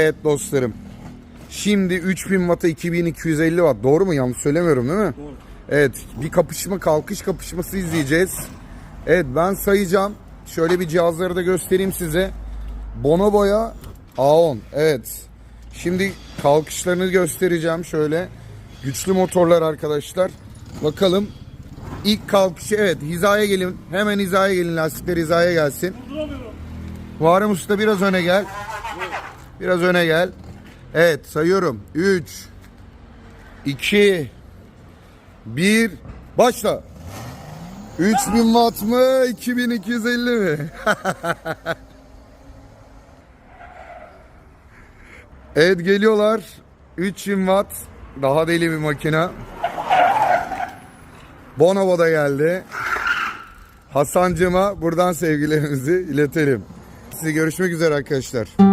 Evet dostlarım. Şimdi 3000 Watt'a 2250 Watt. Doğru mu? Yanlış söylemiyorum değil mi? Doğru. Evet. Bir kapışma kalkış kapışması izleyeceğiz. Evet ben sayacağım. Şöyle bir cihazları da göstereyim size. Bonobo'ya A10. Evet. Şimdi kalkışlarını göstereceğim şöyle. Güçlü motorlar arkadaşlar. Bakalım. İlk kalkışı evet hizaya gelin. Hemen hizaya gelin. Lastikler hizaya gelsin. Muharrem Usta biraz öne gel. Biraz öne gel. Evet sayıyorum. 3 2 1 Başla. 3000 watt mı? 2250 mi? evet geliyorlar. 3000 watt. Daha deli bir makine. Bonobo da geldi. Hasancığıma buradan sevgilerimizi iletelim. Size görüşmek üzere arkadaşlar.